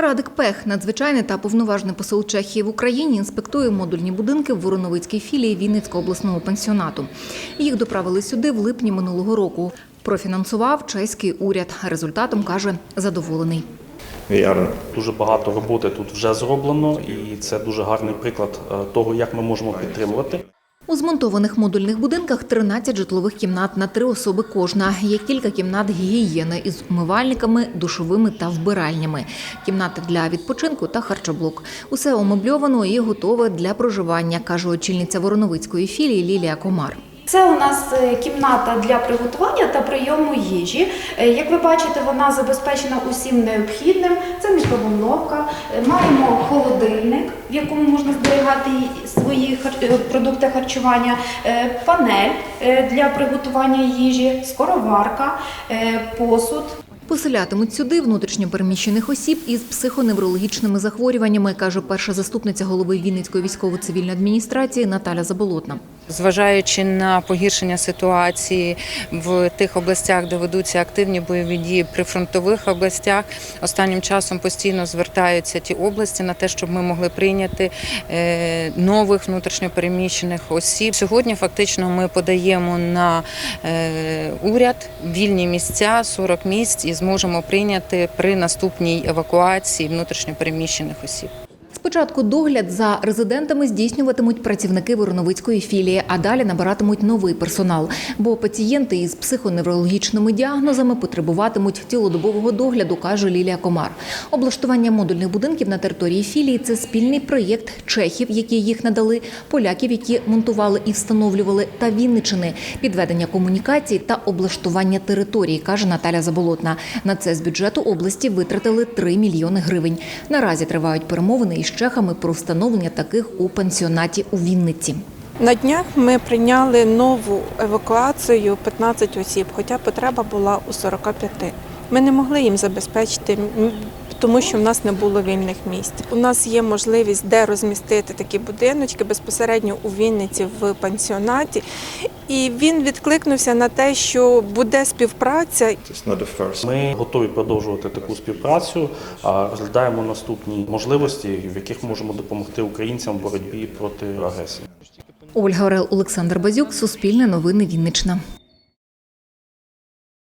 Радик Пех, надзвичайний та повноважний посол Чехії в Україні, інспектує модульні будинки в Вороновицькій філії Вінницького обласного пансіонату. Їх доправили сюди в липні минулого року. Профінансував чеський уряд. Результатом каже задоволений. Дуже багато роботи тут вже зроблено, і це дуже гарний приклад е, того, як ми можемо підтримувати. У змонтованих модульних будинках 13 житлових кімнат на три особи кожна. Є кілька кімнат гігієни із умивальниками, душовими та вбиральнями, кімнати для відпочинку та харчоблок. Усе омебльовано і готове для проживання, каже очільниця Вороновицької філії Лілія Комар. Це у нас е, кімната для приготування та прийому їжі. Е, Як ви бачите, вона забезпечена усім необхідним. Це мікроволновка, е, маємо холодильник, в якому можна зберігати свої продукти харчування, панель для приготування їжі, скороварка, посуд. Поселятимуть сюди внутрішньопереміщених осіб із психоневрологічними захворюваннями, каже перша заступниця голови Вінницької військово-цивільної адміністрації Наталя Заболотна. Зважаючи на погіршення ситуації в тих областях, де ведуться активні бойові дії, при фронтових областях останнім часом постійно звертаються ті області на те, щоб ми могли прийняти е, нових внутрішньопереміщених осіб. Сьогодні фактично ми подаємо на е, уряд вільні місця, 40 місць, і зможемо прийняти при наступній евакуації внутрішньопереміщених осіб. Спочатку догляд за резидентами здійснюватимуть працівники Вороновицької філії, а далі набиратимуть новий персонал. Бо пацієнти із психоневрологічними діагнозами потребуватимуть цілодобового догляду, каже Лілія Комар. Облаштування модульних будинків на території філії це спільний проєкт чехів, які їх надали, поляків, які монтували і встановлювали, та Вінничини, підведення комунікацій та облаштування території, каже Наталя Заболотна. На це з бюджету області витратили 3 мільйони гривень. Наразі тривають перемовини із чехами про встановлення таких у пансіонаті у Вінниці. На днях ми прийняли нову евакуацію 15 осіб, хоча потреба була у 45. Ми не могли їм забезпечити, тому що в нас не було вільних місць. У нас є можливість де розмістити такі будиночки безпосередньо у Вінниці в пансіонаті. І він відкликнувся на те, що буде співпраця. Ми готові продовжувати таку співпрацю, а розглядаємо наступні можливості, в яких можемо допомогти українцям в боротьбі проти агресії. Ольга Орел, Олександр Базюк, Суспільне новини Віннична.